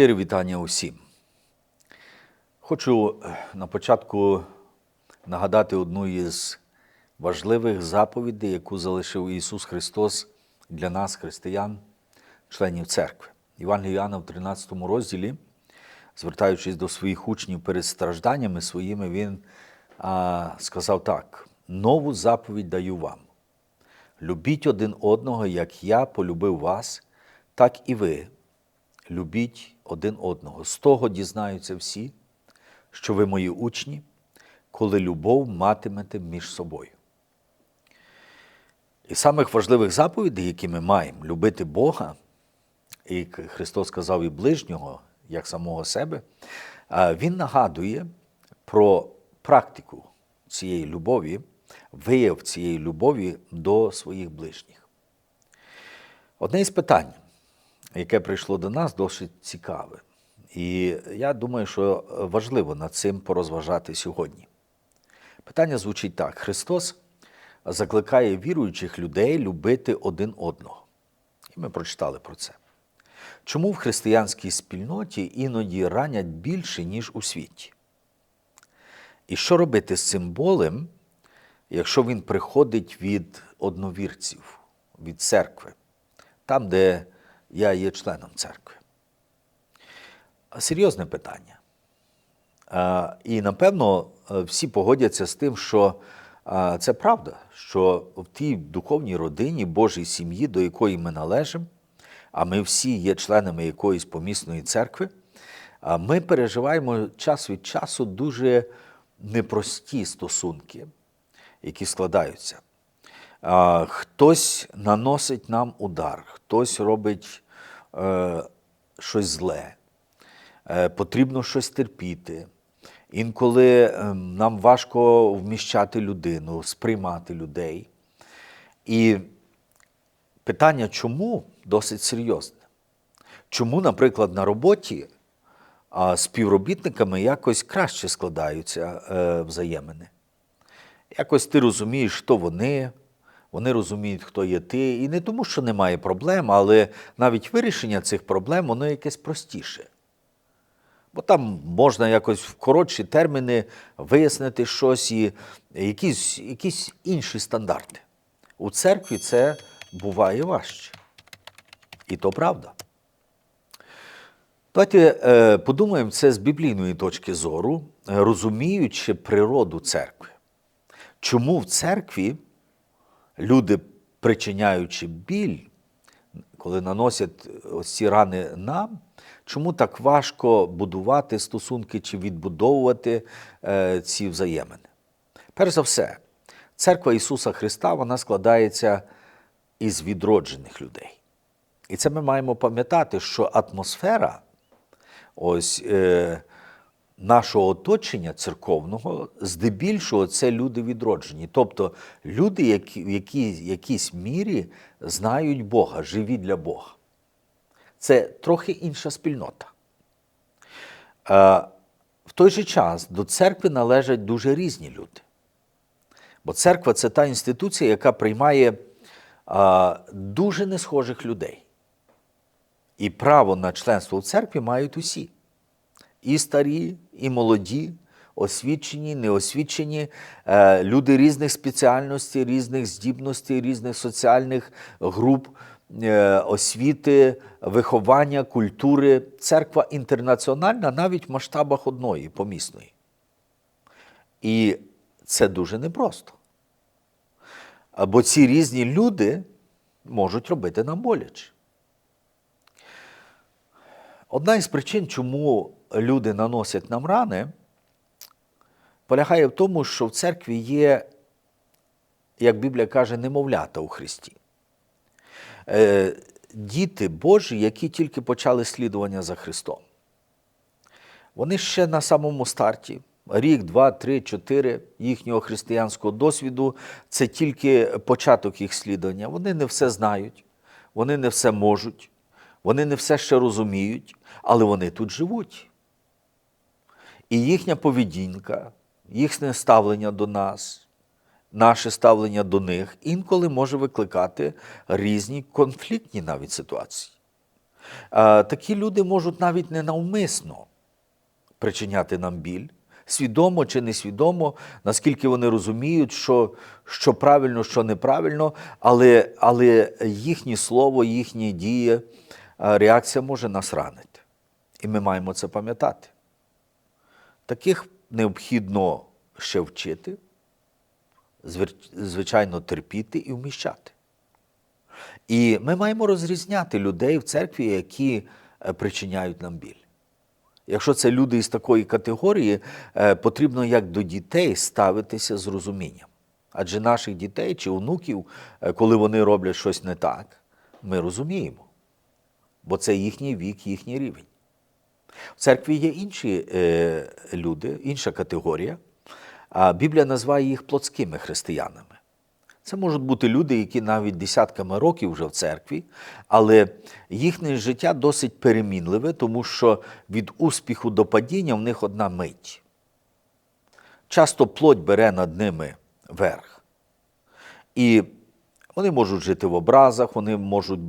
Щире вітання усім. Хочу е, на початку нагадати одну із важливих заповідей, яку залишив Ісус Христос для нас, християн, членів церкви. Івангелія Іоанна в 13 розділі, звертаючись до своїх учнів перед стражданнями своїми, Він а, сказав так: нову заповідь даю вам. Любіть один одного, як я полюбив вас, так і ви любіть один одного. З того дізнаються всі, що ви мої учні, коли любов матимете між собою. І самих важливих заповідей, які ми маємо, любити Бога, і Христос сказав і ближнього, як самого себе, Він нагадує про практику цієї любові, вияв цієї любові до своїх ближніх. Одне із питань, яке прийшло до нас, досить цікаве. І я думаю, що важливо над цим порозважати сьогодні. Питання звучить так: Христос закликає віруючих людей любити один одного. І ми прочитали про це. Чому в християнській спільноті іноді ранять більше, ніж у світі? І що робити з цим болем, якщо він приходить від одновірців, від церкви, там, де я є членом церкви? Серйозне питання. І напевно всі погодяться з тим, що це правда, що в тій духовній родині, Божій сім'ї, до якої ми належимо, а ми всі є членами якоїсь помісної церкви, ми переживаємо час від часу дуже непрості стосунки, які складаються. Хтось наносить нам удар, хтось робить е, щось зле, е, потрібно щось терпіти. Інколи е, нам важко вміщати людину, сприймати людей. І питання, чому досить серйозне. Чому, наприклад, на роботі а, співробітниками якось краще складаються е, взаємини? Якось ти розумієш, хто вони, вони розуміють, хто є ти. І не тому, що немає проблем, але навіть вирішення цих проблем воно якесь простіше. Бо там можна якось в коротші терміни вияснити щось і якісь, якісь інші стандарти. У церкві це буває важче. І то правда. Давайте е, подумаємо це з біблійної точки зору, розуміючи природу церкви. Чому в церкві люди, причиняючи біль, коли наносять ось ці рани нам, чому так важко будувати стосунки чи відбудовувати е, ці взаємини? Перш за все, церква Ісуса Христа вона складається із відроджених людей. І це ми маємо пам'ятати, що атмосфера ось, е, нашого оточення церковного, здебільшого, це люди відроджені. Тобто люди, які в якій, якійсь мірі знають Бога, живі для Бога. Це трохи інша спільнота. Е, в той же час до церкви належать дуже різні люди. Бо церква це та інституція, яка приймає а, дуже несхожих людей. І право на членство в церкві мають усі: і старі, і молоді, освічені, неосвічені, е, люди різних спеціальностей, різних здібностей, різних соціальних груп, е, освіти, виховання, культури. Церква інтернаціональна навіть в масштабах одної помісної. І це дуже непросто. Бо ці різні люди можуть робити нам боляче. Одна із причин, чому люди наносять нам рани, полягає в тому, що в церкві є, як Біблія каже, немовлята у Христі. Е, Діти Божі, які тільки почали слідування за Христом. Вони ще на самому старті рік, два, три, чотири їхнього християнського досвіду це тільки початок їх слідування. Вони не все знають, вони не все можуть, вони не все ще розуміють, але вони тут живуть. І їхня поведінка, їхнє ставлення до нас, наше ставлення до них інколи може викликати різні конфліктні навіть ситуації. Такі люди можуть навіть ненавмисно причиняти нам біль, свідомо чи несвідомо, наскільки вони розуміють, що, що правильно, що неправильно, але, але їхнє слово, їхні дії, реакція може нас ранити. І ми маємо це пам'ятати. Таких необхідно ще вчити, звичайно, терпіти і вміщати. І ми маємо розрізняти людей в церкві, які е, причиняють нам біль. Якщо це люди із такої категорії, е, потрібно як до дітей ставитися з розумінням. Адже наших дітей чи онуків, е, коли вони роблять щось не так, ми розуміємо, бо це їхній вік, їхній рівень. В церкві є інші е, люди, інша категорія, а Біблія називає їх плотськими християнами. Це можуть бути люди, які навіть десятками років вже в церкві, але їхнє життя досить перемінливе, тому що від успіху до падіння в них одна мить. Часто плоть бере над ними верх. І вони можуть жити в образах, вони можуть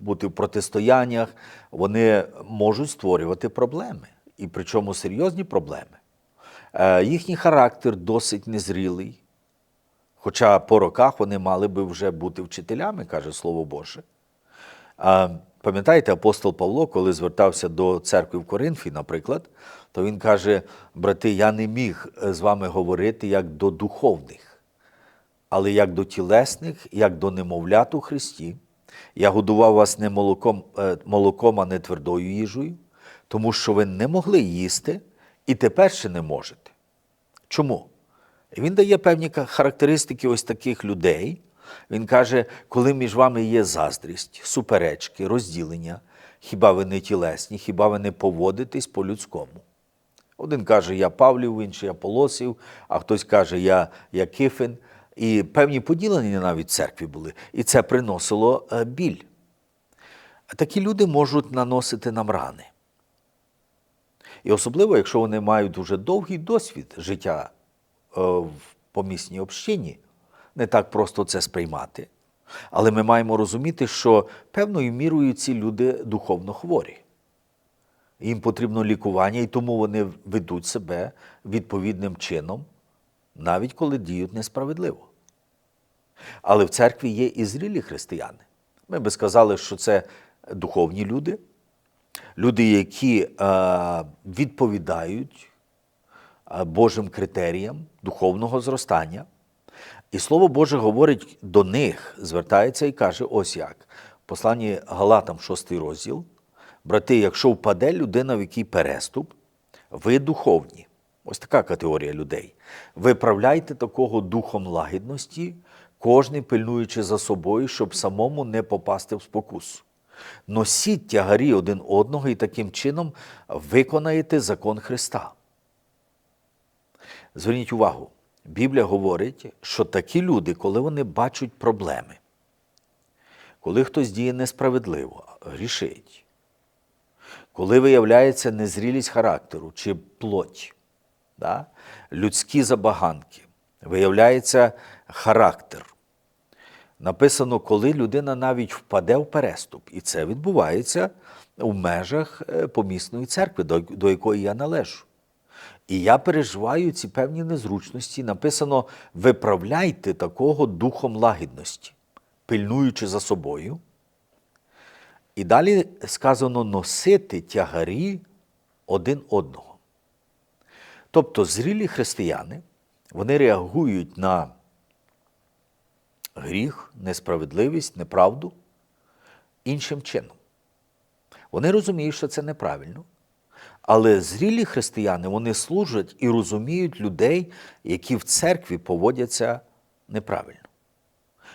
бути в протистояннях, вони можуть створювати проблеми. І причому серйозні проблеми. Е, Їхній характер досить незрілий. Хоча по роках вони мали би вже бути вчителями, каже Слово Боже. Пам'ятаєте, апостол Павло, коли звертався до церкви в Коринфі, наприклад, то він каже: брати, я не міг е, з вами говорити як до духовних, але як до тілесних, як до немовлят у Христі. Я годував вас не молоком, е, молоком, а не твердою їжею, тому що ви не могли їсти і тепер ще не можете. Чому? Він дає певні характеристики ось таких людей. Він каже, коли між вами є заздрість, суперечки, розділення, хіба ви не тілесні, хіба ви не поводитесь по-людському? Один каже, я Павлів, інший я Полосів, а хтось каже, я, я Кифин. І певні поділення навіть в церкві були. І це приносило е, біль. Такі люди можуть наносити нам рани. І особливо, якщо вони мають дуже довгий досвід життя е, в помісній общині, не так просто це сприймати. Але ми маємо розуміти, що певною мірою ці люди духовно хворі. Їм потрібно лікування, і тому вони ведуть себе відповідним чином, навіть коли діють несправедливо. Але в церкві є і зрілі християни. Ми би сказали, що це духовні люди, люди, які е, відповідають е, Божим критеріям духовного зростання. І Слово Боже говорить до них, звертається і каже: ось як. В посланні Галатам, 6 розділ. Брати, якщо впаде людина в який переступ, ви духовні. Ось така категорія людей. Виправляйте такого духом лагідності, кожний пильнуючи за собою, щоб самому не попасти в спокусу. Носіть тягарі один одного і таким чином виконаєте закон Христа. Зверніть увагу, Біблія говорить, що такі люди, коли вони бачать проблеми, коли хтось діє несправедливо, грішить, коли виявляється незрілість характеру чи плоть, да? людські забаганки, виявляється характер. Написано, коли людина навіть впаде в переступ, і це відбувається в межах е, помісної церкви, до, до якої я належу. І я переживаю ці певні незручності. Написано: виправляйте такого духом лагідності, пильнуючи за собою. І далі сказано носити тягарі один одного. Тобто зрілі християни, вони реагують на гріх, несправедливість, неправду іншим чином. Вони розуміють, що це неправильно. Але зрілі християни вони служать і розуміють людей, які в церкві поводяться неправильно.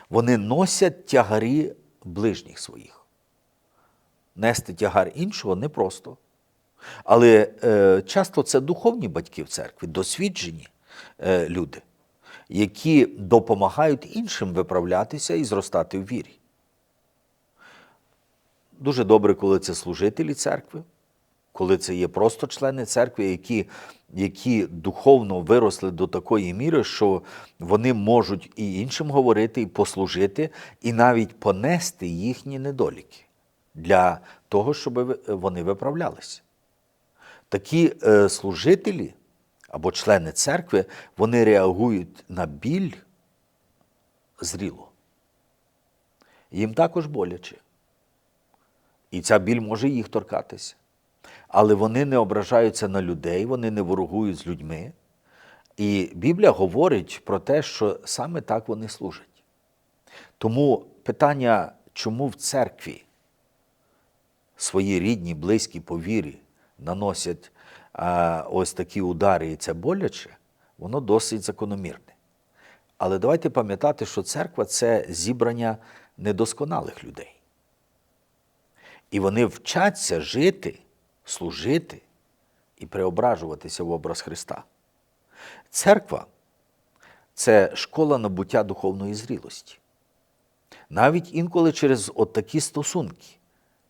Вони носять тягарі ближніх своїх. Нести тягар іншого непросто. Але е, часто це духовні батьки в церкві, досвідчені е, люди, які допомагають іншим виправлятися і зростати в вірі. Дуже добре, коли це служителі церкви, коли це є просто члени церкви, які, які духовно виросли до такої міри, що вони можуть і іншим говорити, і послужити, і навіть понести їхні недоліки для того. щоб вони виправлялися. Такі е, служителі або члени церкви, вони реагують на біль зріло. Їм також боляче. І ця біль може їх торкатися. Але вони не ображаються на людей, вони не ворогують з людьми. І Біблія говорить про те, що саме так вони служать. Тому питання, чому в церкві свої рідні, близькі по вірі наносять а, ось такі удари, і це боляче, воно досить закономірне. Але давайте пам'ятати, що церква це зібрання недосконалих людей. І вони вчаться жити, служити і преображуватися в образ Христа. Церква це школа набуття духовної зрілості. Навіть інколи через от такі стосунки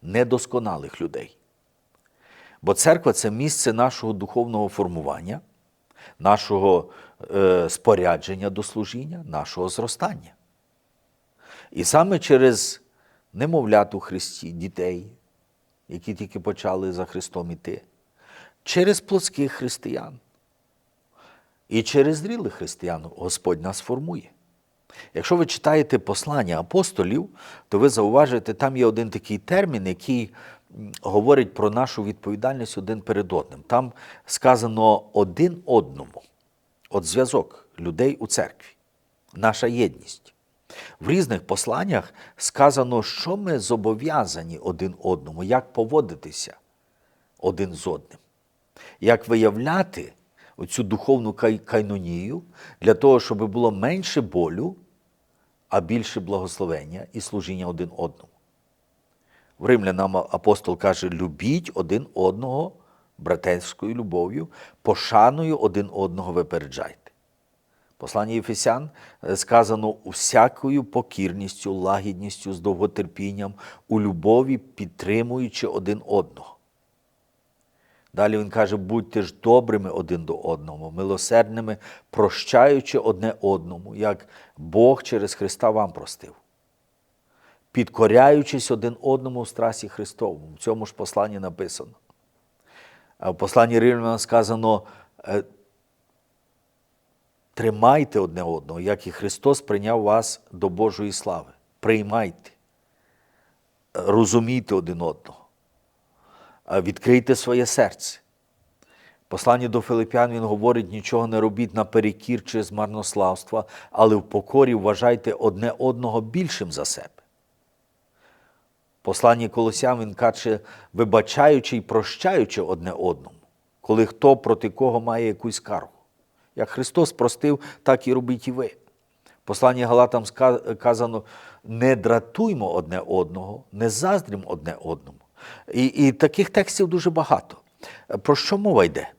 недосконалих людей. Бо церква це місце нашого духовного формування, нашого е, спорядження до служіння, нашого зростання. І саме через немовлят у Христі, дітей, які тільки почали за Христом іти, через плотських християн і через зрілих християн Господь нас формує. Якщо ви читаєте послання апостолів, то ви зауважите, там є один такий термін, який говорить про нашу відповідальність один перед одним. Там сказано один одному. От зв'язок людей у церкві, наша єдність. В різних посланнях сказано, що ми зобов'язані один одному, як поводитися один з одним, як виявляти оцю духовну кай- кайнонію для того, щоб було менше болю, а більше благословення і служіння один одному. В Римлянам апостол каже: любіть один одного братерською любов'ю, пошаною один одного випереджайте. Послання Єфесян е, сказано усякою покірністю, лагідністю, з довготерпінням, у любові підтримуючи один одного. Далі він каже: будьте ж добрими один до одного, милосердними, прощаючи одне одному, як Бог через Христа вам простив. Підкоряючись один одному в страсі Христовому. В цьому ж посланні написано. В посланні Римлян сказано: е, тримайте одне одного, як і Христос прийняв вас до Божої слави. Приймайте, розумійте один одного відкрийте своє серце. Посланні до Филип'ян він говорить: нічого не робіть наперекір чи з марнославства, але в покорі вважайте одне одного більшим за себе. Посланні Колосян він каже, вибачаючи і прощаючи одне одному, коли хто проти кого має якусь скаргу. Як Христос простив, так і робіть і ви. Посланні Галатам ска- казано: не дратуймо одне одного, не заздрім одне одному. І, і таких текстів дуже багато. Про що мова йде?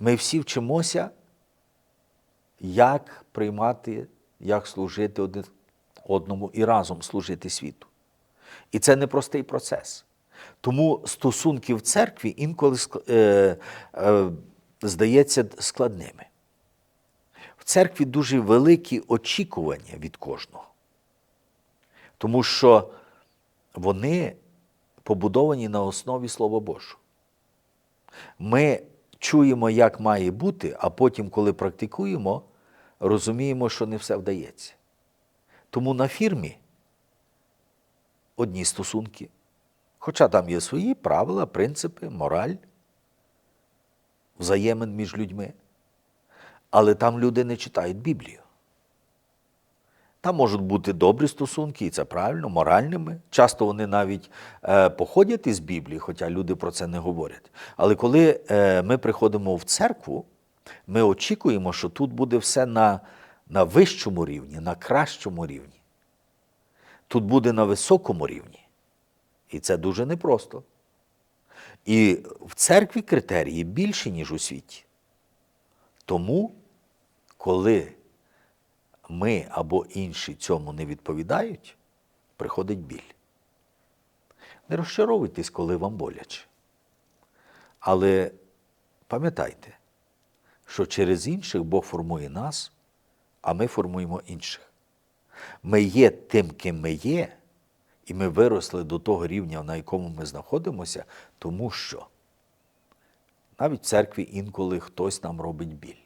Ми всі вчимося, як приймати, як служити одному і разом служити світу. І це непростий процес. Тому стосунки в церкві інколи е, е, здається складними. В церкві дуже великі очікування від кожного. Тому що вони побудовані на основі Слова Божого. Ми чуємо, як має бути, а потім, коли практикуємо, розуміємо, що не все вдається. Тому на фірмі одні стосунки, хоча там є свої правила, принципи, мораль, взаємин між людьми, але там люди не читають Біблію. Там можуть бути добрі стосунки, і це правильно, моральними. Часто вони навіть е, походять із Біблії, хоча люди про це не говорять. Але коли е, ми приходимо в церкву, ми очікуємо, що тут буде все на, на вищому рівні, на кращому рівні. Тут буде на високому рівні. І це дуже непросто. І в церкві критерії більші, ніж у світі. Тому, коли ми або інші цьому не відповідають, приходить біль. Не розчаровуйтесь, коли вам боляче. Але пам'ятайте, що через інших Бог формує нас, а ми формуємо інших. Ми є тим, ким ми є, І ми виросли до того рівня, на якому ми знаходимося, тому що навіть в церкві інколи хтось нам робить біль.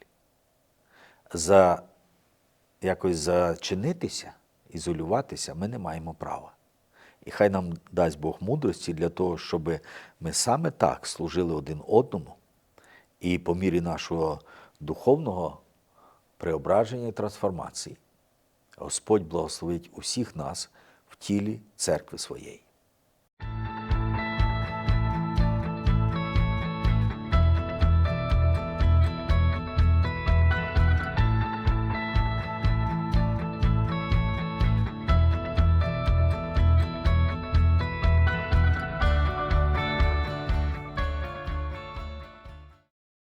За якось зачинитися, ізолюватися ми не маємо права. І хай нам дасть Бог мудрості для того, щоб ми саме так служили один одному, і по мірі нашого духовного преображення і трансформації Господь благословить усіх нас в тілі церкви своєї.